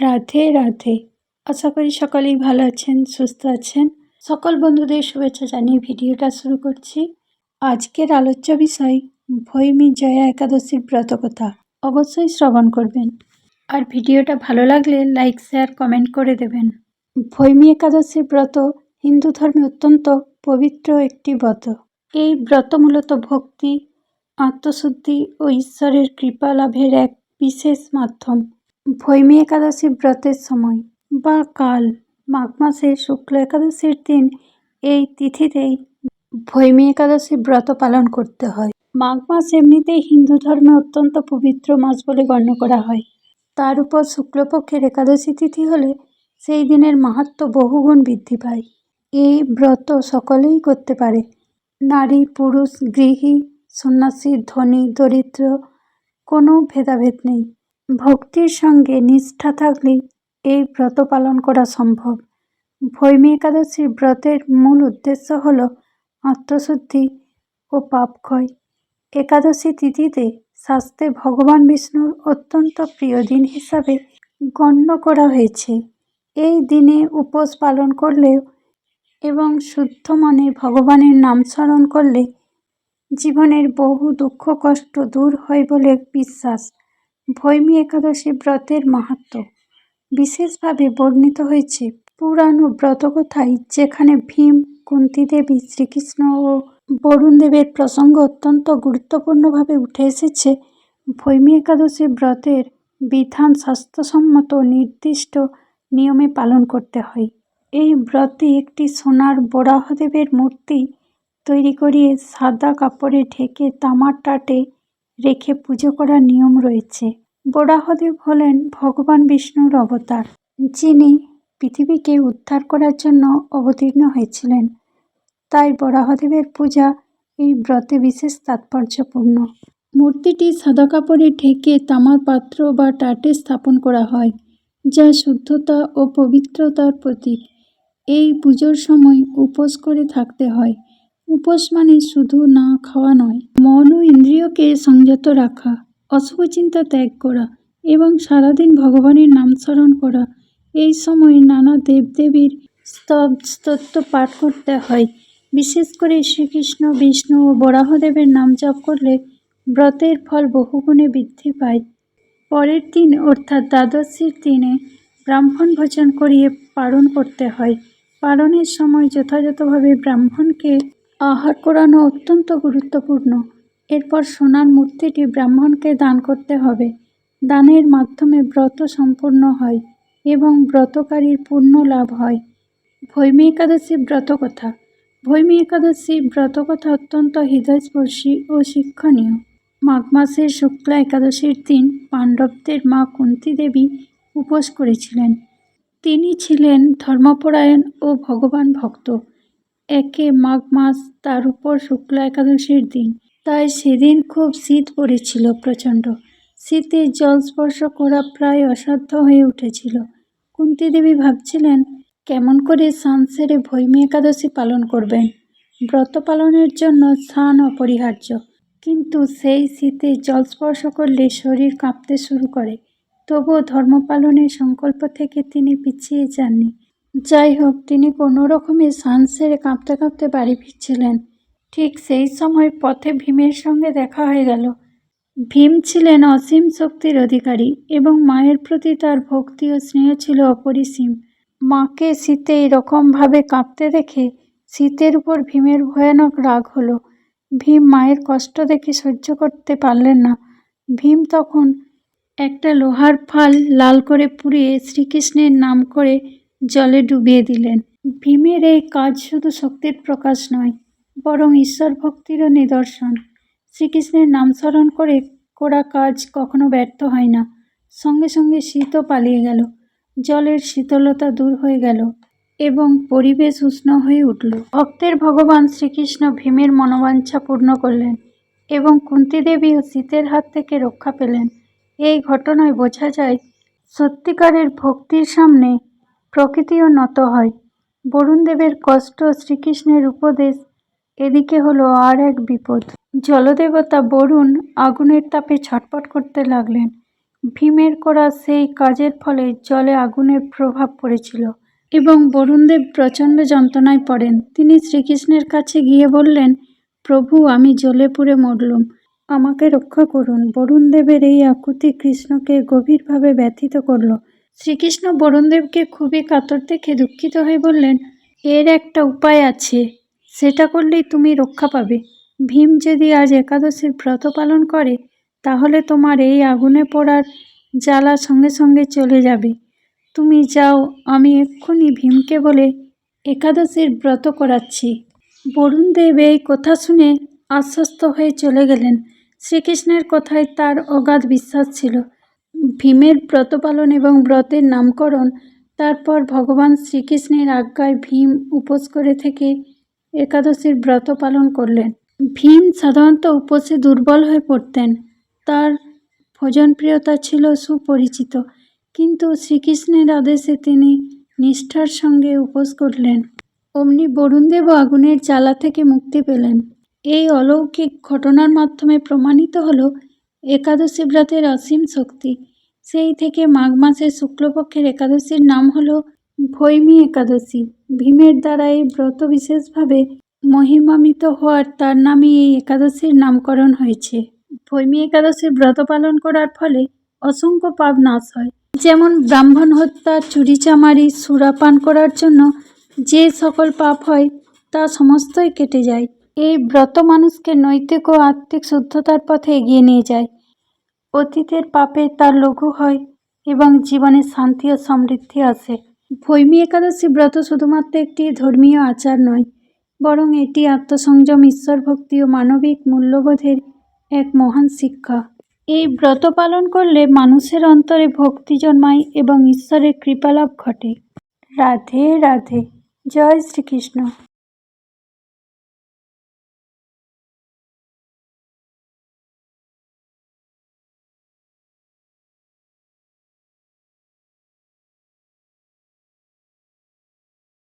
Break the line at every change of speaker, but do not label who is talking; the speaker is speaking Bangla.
রাধে রাধে। আশা করি সকলেই ভালো আছেন, সুস্থ আছেন। সকল বন্ধুদের শুভেচ্ছা জানিয়ে ভিডিওটা শুরু করছি। আজকের আলোচ্য বিষয়, ভৈমী জয়া একাদশীর ব্রতকথা। অবশ্যই শ্রবণ করবেন। আর ভিডিওটা ভালো লাগলে লাইক, শেয়ার, কমেন্ট করে দেবেন। ভৈমী একাদশীর ব্রত হিন্দু ধর্মে অত্যন্ত পবিত্র একটি ব্রত। এই ব্রত মূলত ভক্তি, আত্মশুদ্ধি ও ঈশ্বরের কৃপা লাভের এক বিশেষ মাধ্যম। ভৈমী একাদশী ব্রতের সময় বা কাল, মাঘ মাসের শুক্ল একাদশীর দিন, এই তিথিতেই ভৈমী একাদশী ব্রত পালন করতে হয়। মাঘ মাস এমনিতেই হিন্দু ধর্মে অত্যন্ত পবিত্র মাস বলে গণ্য করা হয়। তার উপর শুক্লপক্ষের একাদশী তিথি হলে সেই দিনের মাহাত্ম বহুগুণ বৃদ্ধি পায়। এই ব্রত সকলেই করতে পারে। নারী, পুরুষ, গৃহী, সন্ন্যাসী, ধনী, দরিদ্র, কোনো ভেদাভেদ নেই। ভক্তির সঙ্গে নিষ্ঠা থাকলেই এই ব্রত পালন করা সম্ভব। ভৈমী একাদশীর ব্রতের মূল উদ্দেশ্য হল আত্মশুদ্ধি ও পাপক্ষয় একাদশী তিথিতে শাস্ত্রে ভগবান বিষ্ণুর অত্যন্ত প্রিয় দিন হিসাবে গণ্য করা হয়েছে। এই দিনে উপোস পালন করলেও এবং শুদ্ধ মনে ভগবানের নাম স্মরণ করলে জীবনের বহু দুঃখ কষ্ট দূর হয় বলে বিশ্বাস। ভৈমী একাদশী ব্রতের মাহাত্ম। বিশেষভাবে বর্ণিত হয়েছে পুরাণ পুরানো ব্রতকথায় যেখানে ভীম কুন্তী দেবী শ্রীকৃষ্ণ ও বরুণ দেবের প্রসঙ্গ অত্যন্ত গুরুত্বপূর্ণভাবে উঠে এসেছে। ভৈমী একাদশী ব্রতের বিধান স্বাস্থ্যসম্মত নির্দিষ্ট নিয়মে পালন করতে হয়। এই ব্রতে একটি সোনার বরাহদেবের মূর্তি তৈরি করিয়ে সাদা কাপড়ে ঢেকে তামার টাটে রেখে পুজো করার নিয়ম রয়েছে। বরাহদেব হলেন ভগবান বিষ্ণুর অবতার, যিনি পৃথিবীকে উদ্ধার করার জন্য অবতীর্ণ হয়েছিলেন। তাই বরাহদেবের পূজা এই ব্রতে বিশেষ তাৎপর্যপূর্ণ। মূর্তিটি সাদা কাপড়ে ঢেকে তামার পাত্র বা টাটে স্থাপন করা হয়, যা শুদ্ধতা ও পবিত্রতার প্রতীক। এই পুজোর সময় উপোস করে থাকতে হয়। উপোস মানে শুধু না খাওয়া নয়। মন ও ইন্দ্রিয়কে সংযত রাখা, অশুভ চিন্তা ত্যাগ করা এবং সারাদিন ভগবানের নাম স্মরণ করা, এই সময় নানা দেবদেবীর স্তব স্তত্ব পাঠ করতে হয়। বিশেষ করে শ্রীকৃষ্ণ, বিষ্ণু ও বরাহদেবের নাম জপ করলে ব্রতের ফল বহুগুণে বৃদ্ধি পায়। পরের দিন অর্থাৎ দ্বাদশীর দিনে ব্রাহ্মণ ভোজন করিয়ে পালন করতে হয়। পালনের সময় যথাযথভাবে ব্রাহ্মণকে আহার করানো অত্যন্ত গুরুত্বপূর্ণ। এরপর সোনার মূর্তিটি ব্রাহ্মণকে দান করতে হবে। দানের মাধ্যমে ব্রত সম্পূর্ণ হয় এবং ব্রতকারীর পূর্ণ লাভ হয়। ভৈমী একাদশী ব্রতকথা। ভৈমী একাদশী ব্রতকথা অত্যন্ত হৃদয়স্পর্শী ও শিক্ষণীয়। মাঘ মাসের শুক্লা একাদশীর দিন পাণ্ডবদের মা কুন্তী দেবী উপোস করেছিলেন। তিনি ছিলেন ধর্মপরায়ণ ও ভগবান ভক্ত। একে মাঘ মাস তার উপর শুক্লা একাদশীর দিন। তাই সেদিন খুব শীত পড়েছিল প্রচণ্ড। শীতে জল স্পর্শ করা প্রায় অসাধ্য হয়ে উঠেছিল। কুন্তী দেবী ভাবছিলেন, কেমন করে স্নান সেরে ভৈমী একাদশী পালন করবেন? ব্রত পালনের জন্য স্নান অপরিহার্য। কিন্তু সেই শীতে জল স্পর্শ করলে শরীর কাঁপতে শুরু করে। তবুও ধর্ম পালনের সংকল্প থেকে তিনি পিছিয়ে যাননি। যাই হোক তিনি কোনো রকমে স্নান সেরে কাঁপতে কাঁপতে বাড়ি ফিরছিলেন। ঠিক সেই সময় পথে ভীমের সঙ্গে দেখা হয়ে গেল। ভীম ছিলেন অসীম শক্তির অধিকারী এবং মায়ের প্রতি তার ভক্তি ও স্নেহ ছিল অপরিসীম। মাকে শীতে এরকমভাবে কাঁপতে দেখে শীতের উপর ভীমের ভয়ানক রাগ হলো। ভীম মায়ের কষ্ট দেখে সহ্য করতে পারলেন না। ভীম তখন একটা লোহার ফাল লাল করে পুড়িয়ে শ্রীকৃষ্ণের নাম করে জলে ডুবিয়ে দিলেন। ভীমের এই কাজ শুধু শক্তির প্রকাশ নয়, বরং ঈশ্বর ভক্তিরও নিদর্শন। শ্রীকৃষ্ণের নাম স্মরণ করে করা কাজ কখনো ব্যর্থ হয় না। সঙ্গে সঙ্গে শীতও পালিয়ে গেল, জলের শীতলতা দূর হয়ে গেল এবং পরিবেশ উষ্ণ হয়ে উঠল। ভক্তের ভগবান শ্রীকৃষ্ণ ভীমের মনোবাঞ্ছা পূর্ণ করলেন এবং কুন্তিদেবীও শীতের হাত থেকে রক্ষা পেলেন। এই ঘটনায় বোঝা যায়, সত্যিকারের ভক্তির সামনে প্রকৃতিও নত হয়। বরুণ দেবের কষ্ট শ্রীকৃষ্ণের উপদেশ, এদিকে হলো আর এক বিপদ। জলদেবতা বরুণ আগুনের তাপে ছটপট করতে লাগলেন। ভীমের করা সেই কাজের ফলে জলে আগুনের প্রভাব পড়েছিল এবং বরুণদেব প্রচণ্ড যন্ত্রণায় পড়েন। তিনি শ্রীকৃষ্ণের কাছে গিয়ে বললেন, প্রভু, আমি জ্বলে পুড়ে মরলুম। আমাকে রক্ষা করুন। বরুণদেবের এই আকুতি কৃষ্ণকে গভীরভাবে ব্যথিত করল। শ্রীকৃষ্ণ বরুণদেবকে খুবই কাতর দেখে দুঃখিত হয়ে বললেন, এর একটা উপায় আছে। সেটা করলেই তুমি রক্ষা পাবে। ভীম যদি আজ একাদশীর ব্রত পালন করে, তাহলে তোমার এই আগুনে পড়ার জ্বালা সঙ্গে সঙ্গে চলে যাবে। তুমি যাও, আমি এক্ষুনি ভীমকে বলে একাদশীর ব্রত করাচ্ছি। বরুণদেব এই কথা শুনে আশ্বস্ত হয়ে চলে গেলেন। শ্রীকৃষ্ণের কথায় তার অগাধ বিশ্বাস ছিল। ভীমের ব্রত পালন এবং ব্রতের নামকরণ, তারপর ভগবান শ্রীকৃষ্ণের আজ্ঞায় ভীম উপোস করে থেকে একাদশীর ব্রত পালন করলেন। ভীম সাধারণত উপোসে দুর্বল হয়ে পড়তেন। তার ভোজনপ্রিয়তা ছিল সুপরিচিত, কিন্তু শ্রীকৃষ্ণের আদেশে তিনি নিষ্ঠার সঙ্গে উপোস করলেন। অমনি বরুণদেব আগুনের জ্বালা থেকে মুক্তি পেলেন। এই অলৌকিক ঘটনার মাধ্যমে প্রমাণিত হল একাদশী ব্রতের অসীম শক্তি। সেই থেকে মাঘ মাসের শুক্লপক্ষের একাদশীর নাম হল ভৈমী একাদশী। ভীমের দ্বারা এই ব্রত বিশেষভাবে মহিমান্বিত হওয়ার তার নামে এই একাদশীর নামকরণ হয়েছে। ভৈমী একাদশীর ব্রত পালন করার ফলে অসংখ্য পাপ নাশ হয়। যেমন ব্রাহ্মণ হত্যা চুরিচামারি সুরাপান করার জন্য যে সকল পাপ হয় তা সমস্তই কেটে যায়। এই ব্রত মানুষকে নৈতিক ও আত্মিক শুদ্ধতার পথে এগিয়ে নিয়ে যায়। অতীতের পাপে তার লঘু হয় এবং জীবনে শান্তি ও সমৃদ্ধি আসে। ভৈমী একাদশী ব্রত শুধুমাত্র একটি ধর্মীয় আচার নয়, বরং এটি আত্মসংযম ঈশ্বর ভক্তি ও মানবিক মূল্যবোধের এক মহান শিক্ষা। এই ব্রত পালন করলে মানুষের অন্তরে ভক্তি জন্মায় এবং ঈশ্বরের কৃপালাভ ঘটে। রাধে রাধে, জয় শ্রীকৃষ্ণ।